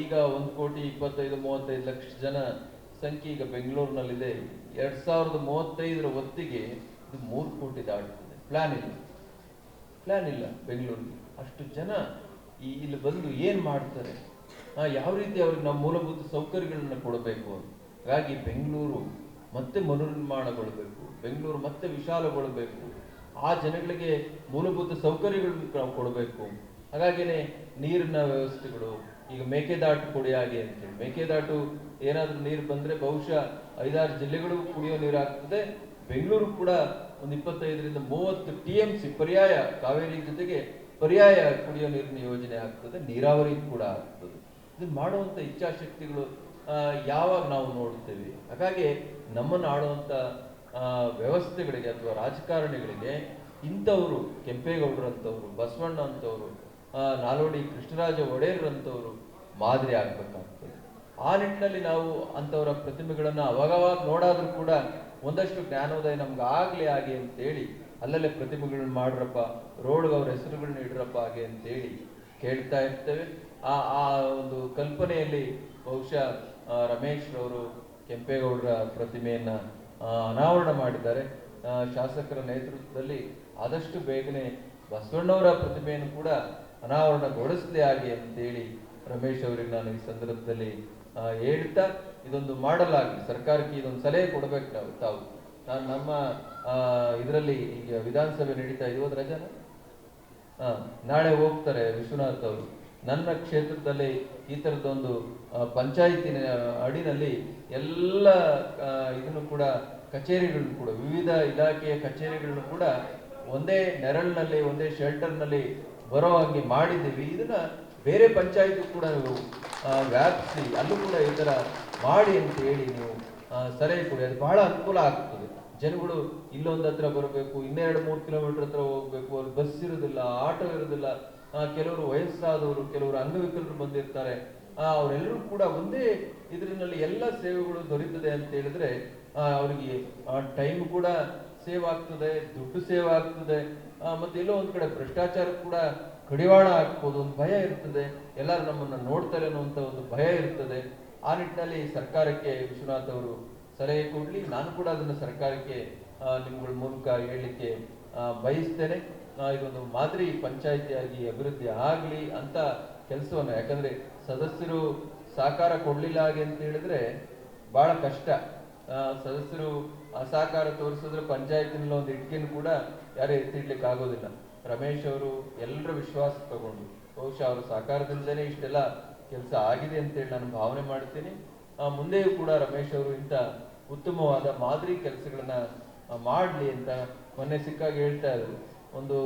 ಈಗ ಒಂದು ಕೋಟಿ ಇಪ್ಪತ್ತೈದು, ಮೂವತ್ತೈದು ಲಕ್ಷ ಜನ ಸಂಖ್ಯೆ ಈಗ ಬೆಂಗಳೂರಿನಲ್ಲಿದೆ. ಎರಡ್ ಸಾವಿರದ ಮೂವತ್ತೈದರ ಹೊತ್ತಿಗೆ ಇದು ಮೂರು ಕೋಟಿ ದಾಟುತ್ತದೆ ಪ್ಲಾನ್ ಇಲ್ಲ. ಪ್ಲಾನ್ ಇಲ್ಲ ಬೆಂಗಳೂರಿಗೆ. ಅಷ್ಟು ಜನ ಇಲ್ಲಿ ಬಂದು ಏನ್ ಮಾಡ್ತಾರೆ? ಯಾವ ರೀತಿ ಅವ್ರಿಗೆ ನಾವು ಮೂಲಭೂತ ಸೌಕರ್ಯಗಳನ್ನ ಕೊಡಬೇಕು ಹಾಗಾಗಿ ಬೆಂಗಳೂರು ಮತ್ತೆ ಮರುನಿರ್ಮಾಣಗೊಳ್ಬೇಕು ಬೆಂಗಳೂರು ಮತ್ತೆ ವಿಶಾಲಗೊಳ್ಬೇಕು, ಆ ಜನಗಳಿಗೆ ಮೂಲಭೂತ ಸೌಕರ್ಯಗಳನ್ನು ಕೊಡಬೇಕು. ಹಾಗಾಗಿನೇ ನೀರಿನ ವ್ಯವಸ್ಥೆಗಳು ಈಗ ಮೇಕೆದಾಟು ಕೊಡಿ ಹಾಗೆ ಅಂತೇಳಿ ಮೇಕೆದಾಟು ಏನಾದರೂ ನೀರು ಬಂದ್ರೆ ಬಹುಶಃ ಐದಾರು ಜಿಲ್ಲೆಗಳು ಕುಡಿಯೋ ನೀರು ಆಗ್ತದೆ. ಬೆಂಗಳೂರು ಕೂಡ ಒಂದು ಇಪ್ಪತ್ತೈದರಿಂದ ಮೂವತ್ತು ಟಿ ಎಂ ಸಿ ಪರ್ಯಾಯ ಕಾವೇರಿ ಜೊತೆಗೆ ಪರ್ಯಾಯ ಕುಡಿಯೋ ನೀರಿನ ಯೋಜನೆ ಆಗ್ತದೆ. ನೀರಾವರಿ ಕೂಡ ಆಗ್ತದೆ. ಇದನ್ನ ಮಾಡುವಂತ ಇಚ್ಛಾಶಕ್ತಿಗಳು ಯಾವಾಗ ನಾವು ನೋಡ್ತೇವೆ? ಹಾಗಾಗಿ ನಮ್ಮನ್ನು ಆಡುವಂಥ ವ್ಯವಸ್ಥೆಗಳಿಗೆ ಅಥವಾ ರಾಜಕಾರಣಿಗಳಿಗೆ ಇಂಥವರು ಕೆಂಪೇಗೌಡರಂಥವ್ರು ಬಸವಣ್ಣ ಅಂತವರು ನಾಲ್ವಡಿ ಕೃಷ್ಣರಾಜ ಒಡೆಯರ್ ಅಂತವರು ಮಾದರಿ ಆಗ್ಬೇಕಾಗ್ತದೆ. ಆ ನಿಟ್ಟಿನಲ್ಲಿ ನಾವು ಅಂಥವರ ಪ್ರತಿಮೆಗಳನ್ನು ಅವಾಗವಾಗ ನೋಡಾದ್ರೂ ಕೂಡ ಒಂದಷ್ಟು ಜ್ಞಾನೋದಯ ನಮ್ಗೆ ಆಗಲಿ ಹಾಗೆ ಅಂತೇಳಿ, ಅಲ್ಲಲ್ಲೇ ಪ್ರತಿಮೆಗಳನ್ನ ಮಾಡ್ರಪ್ಪ, ರೋಡ್ಗೆ ಅವ್ರ ಹೆಸರುಗಳನ್ನ ಇಡ್ರಪ್ಪ ಹಾಗೆ ಅಂತೇಳಿ ಕೇಳ್ತಾ ಇರ್ತೇವೆ. ಆ ಆ ಒಂದು ಕಲ್ಪನೆಯಲ್ಲಿ ಬಹುಶಃ ರಮೇಶ್ ರವರು ಕೆಂಪೇಗೌಡರ ಪ್ರತಿಮೆಯನ್ನ ಅನಾವರಣ ಮಾಡಿದ್ದಾರೆ. ಶಾಸಕರ ನೇತೃತ್ವದಲ್ಲಿ ಆದಷ್ಟು ಬೇಗನೆ ಬಸವಣ್ಣವರ ಪ್ರತಿಮೆಯನ್ನು ಕೂಡ ಅನಾವರಣಗೊಳಿಸಲಿ ಹಾಗೆ ಅಂತೇಳಿ ರಮೇಶ್ ಅವರಿಗೆ ನಾನು ಈ ಸಂದರ್ಭದಲ್ಲಿ ಹೇಳ್ತಾ ಇದೊಂದು ಮಾಡಲಾಗಲಿ ಸರ್ಕಾರಕ್ಕೆ ಇದೊಂದು ಸಲಹೆ ಕೊಡ್ಬೇಕು ನಾವು ತಾವು. ನಾನು ನಮ್ಮ ಇದರಲ್ಲಿ ಈಗ ವಿಧಾನಸಭೆ ನಡೀತಾ ಇದೆಯೋ ರಜನ? ಹಾ ನಾಳೆ ಹೋಗ್ತಾರೆ ವಿಶ್ವನಾಥ್ ಅವರು. ನನ್ನ ಕ್ಷೇತ್ರದಲ್ಲಿ ಈ ಥರದ್ದೊಂದು ಪಂಚಾಯಿತಿನ ಅಡಿನಲ್ಲಿ ಎಲ್ಲ ಇದನ್ನು ಕೂಡ ಕಚೇರಿಗಳನ್ನು ಕೂಡ, ವಿವಿಧ ಇಲಾಖೆಯ ಕಚೇರಿಗಳನ್ನು ಕೂಡ ಒಂದೇ ನೆರಳಿನಲ್ಲಿ, ಒಂದೇ ಶೆಲ್ಟರ್ನಲ್ಲಿ ಬರೋ ಹಾಗೆ ಮಾಡಿದ್ದೀವಿ, ಇದನ್ನ ಬೇರೆ ಪಂಚಾಯತ್ ಕೂಡ ನೀವು ವ್ಯಾಪಿಸಿ, ಅಲ್ಲೂ ಕೂಡ ಈ ಥರ ಮಾಡಿ ಅಂತ ಹೇಳಿ ನೀವು ಸರಿ ಕೊಡಿ. ಅದು ಬಹಳ ಅನುಕೂಲ ಆಗ್ತದೆ. ಜನಗಳು ಇಲ್ಲೊಂದು ಹತ್ರ ಬರಬೇಕು, ಇನ್ನೆರಡು ಮೂರು ಕಿಲೋಮೀಟರ್ ಹತ್ರ ಹೋಗ್ಬೇಕು, ಅಲ್ಲಿ ಬಸ್ ಇರೋದಿಲ್ಲ, ಆಟೋ ಇರೋದಿಲ್ಲ ಕೆಲವರು ವಯಸ್ಸಾದವರು, ಕೆಲವರು ಅಂಗವಿಕಲರು ಬಂದಿರ್ತಾರೆ. ಅವರೆಲ್ಲರೂ ಕೂಡ ಒಂದೇ ಇದರಲ್ಲಿ ಎಲ್ಲ ಸೇವೆಗಳು ದೊರೀತದೆ ಅಂತ ಹೇಳಿದ್ರೆ ಅವರಿಗೆ ಟೈಮ್ ಕೂಡ ಸೇವ್ ಆಗ್ತದೆ ದುಡ್ಡು ಸೇವ್ ಆಗ್ತದೆ ಮತ್ತೆ ಎಲ್ಲೋ ಒಂದ್ ಕಡೆ ಭ್ರಷ್ಟಾಚಾರ ಕೂಡ ಕಡಿವಾಣ ಹಾಕ್ಬೋದು, ಒಂದು ಭಯ ಇರ್ತದೆ. ಎಲ್ಲರೂ ನಮ್ಮನ್ನ ನೋಡ್ತಾರೆ ಅನ್ನುವಂತ ಒಂದು ಭಯ ಇರ್ತದೆ. ಆ ನಿಟ್ಟಿನಲ್ಲಿ ಸರ್ಕಾರಕ್ಕೆ ವಿಶ್ವನಾಥ್ ಅವರು ಸಲಹೆ ಕೊಡ್ಲಿ. ನಾನು ಕೂಡ ಅದನ್ನು ಸರ್ಕಾರಕ್ಕೆ ನಿಮ್ಗಳ ಮೂಲಕ ಹೇಳಲಿಕ್ಕೆ ಬಯಸ್ತೇನೆ. ಇದೊಂದು ಮಾದರಿ ಪಂಚಾಯಿತಿಯಾಗಿ ಅಭಿವೃದ್ಧಿ ಆಗ್ಲಿ ಅಂತ ಕೆಲಸವನ್ನು. ಯಾಕಂದ್ರೆ ಸದಸ್ಯರು ಸಹಕಾರ ಕೊಡ್ಲಿಲ್ಲ ಹಾಗೆ ಅಂತ ಹೇಳಿದ್ರೆ ಬಹಳ ಕಷ್ಟ. ಸದಸ್ಯರು ಅಸಹಕಾರ ತೋರಿಸಿದ್ರೆ ಪಂಚಾಯತಿನಲ್ಲಿ ಒಂದು ಇಟ್ಕಿನ ಕೂಡ ಯಾರು ಎತ್ತಿಡ್ಲಿಕ್ಕೆ ಆಗೋದಿಲ್ಲ. ರಮೇಶ್ ಅವರು ಎಲ್ಲರ ವಿಶ್ವಾಸ ತಗೊಂಡು, ಬಹುಶಃ ಅವರ ಸಹಕಾರದಿಂದಲೇ ಇಷ್ಟೆಲ್ಲ ಕೆಲಸ ಆಗಿದೆ ಅಂತೇಳಿ ನಾನು ಭಾವನೆ ಮಾಡ್ತೀನಿ. ಮುಂದೆಯೂ ಕೂಡ ರಮೇಶ್ ಅವರು ಇಂಥ ಉತ್ತಮವಾದ ಮಾದರಿ ಕೆಲಸಗಳನ್ನ ಮಾಡಲಿ ಅಂತ ಮೊನ್ನೆ ಸಿಕ್ಕಾಗಿ ಹೇಳ್ತಾ ಇದ್ರು. ಒಂದು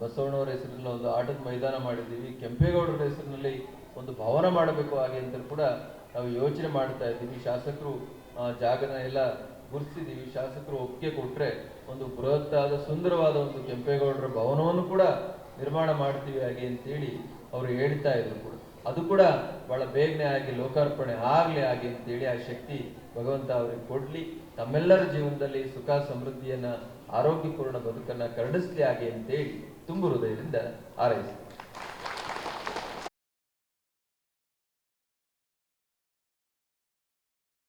ಬಸವಣ್ಣವರ ಹೆಸರಿನಲ್ಲಿ ಒಂದು ಆಟದ ಮೈದಾನ ಮಾಡಿದ್ದೀವಿ, ಕೆಂಪೇಗೌಡರ ಹೆಸರಿನಲ್ಲಿ ಒಂದು ಭವನ ಮಾಡಬೇಕು ಹಾಗೆ ಅಂತ ಕೂಡ ನಾವು ಯೋಚನೆ ಮಾಡ್ತಾ ಇದ್ದೀವಿ. ಶಾಸಕರು ಜಾಗನ ಎಲ್ಲ ಗುರುತಿಸಿದ್ದೀವಿ ಶಾಸಕರು ಒಪ್ಪಿಗೆ ಕೊಟ್ಟರೆ ಒಂದು ಬೃಹತ್ತಾದ, ಸುಂದರವಾದ ಒಂದು ಕೆಂಪೇಗೌಡರ ಭವನವನ್ನು ಕೂಡ ನಿರ್ಮಾಣ ಮಾಡ್ತೀವಿ ಹಾಗೆ ಅಂತೇಳಿ ಅವರು ಹೇಳ್ತಾ ಇದ್ರು ಕೂಡ. ಅದು ಕೂಡ ಬಹಳ ಬೇಗನೆ ಆಗಿ ಲೋಕಾರ್ಪಣೆ ಆಗಲಿ ಹಾಗೆ ಅಂತೇಳಿ ಆ ಶಕ್ತಿ ಭಗವಂತ ಅವರಿಗೆ ಕೊಡ್ಲಿ. ತಮ್ಮೆಲ್ಲರ ಜೀವನದಲ್ಲಿ ಸುಖ, ಸಮೃದ್ಧಿಯನ್ನ, ಆರೋಗ್ಯಪೂರ್ಣ ಬದುಕನ್ನು ಕರುಣಿಸ್ಲಿ ಹಾಗೆ ಅಂತೇಳಿ ತುಂಬು ಹೃದಯದಿಂದ ಹಾರೈಸ್ತೀನಿ